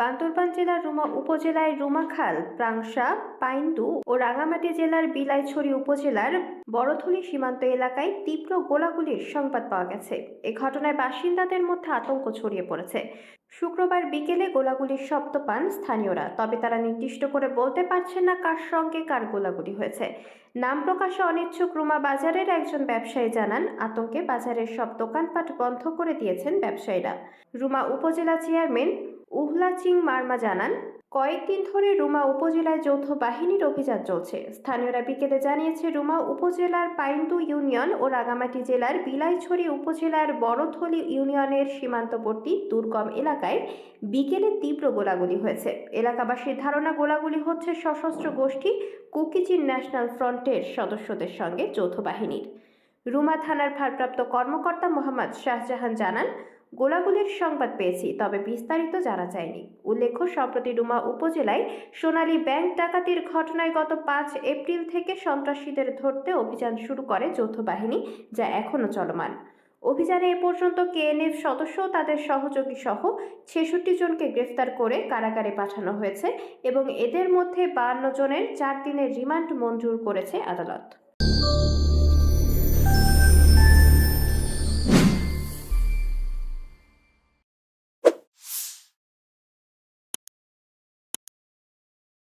বান্দরবান জেলার রুমা উপজেলায় রুমাখাল প্রাংশা, পাইন্দু ও রাঙামাটি জেলার বিলাইছড়ি উপজেলার বড়থলি সীমান্ত এলাকায় তীব্র গোলাগুলির সংবাদ পাওয়া গেছে। এ ঘটনায় বাসিন্দাদের মধ্যে আতঙ্ক ছড়িয়ে পড়েছে। শুক্রবার বিকেলে গোলাগুলির শব্দ পান স্থানীয়রা, তবে তারা নির্দিষ্ট করে বলতে পারছেন না কার সঙ্গে কার গোলাগুলি হয়েছে। নাম প্রকাশে অনিচ্ছুক রুমা বাজারের একজন ব্যবসায়ী জানান, আতঙ্কে বাজারের সব দোকানপাট বন্ধ করে দিয়েছেন ব্যবসায়ীরা। রুমা উপজেলা চেয়ারম্যান উহলা চিং মার্মা জানান, কয়েকদিন ধরে রুমা উপজেলায় যৌথ বাহিনীর অভিযান চলছে। স্থানীয়রা বিকেলে জানিয়েছে, রুমা উপজেলার পাইন্দু ইউনিয়ন ও রাগামাটি জেলার বিলাইছড়ি উপজেলার বড়থলি ইউনিয়নের সীমান্তবর্তী দুর্গম এলাকায় বিকেলে তীব্র গোলাগুলি হয়েছে। এলাকাবাসীর ধারণা, গোলাগুলি হচ্ছে সশস্ত্র গোষ্ঠী কুকিচিন ন্যাশনাল ফ্রন্টের সদস্যদের সঙ্গে যৌথ বাহিনীর। রুমা থানার ভারপ্রাপ্ত কর্মকর্তা মোহাম্মদ শাহজাহান জানান গোলাগুলির সংবাদ পেয়েছি, তবে বিস্তারিত জানা যায়নি। উল্লেখ্য, সম্প্রতি রুমা উপজেলায় সোনালী ব্যাংক ডাকাতির ঘটনায় গত পাঁচ এপ্রিল থেকে সন্ত্রাসীদের ধরতে অভিযান শুরু করে যৌথ বাহিনী, যা এখনও চলমান। অভিযানে এ পর্যন্ত কেএনএফ সদস্য, তাদের সহযোগী সহ ছেষট্টি জনকে গ্রেফতার করে কারাগারে পাঠানো হয়েছে এবং এদের মধ্যে বাহান্ন জনের চার দিনের রিমান্ড মঞ্জুর করেছে আদালত।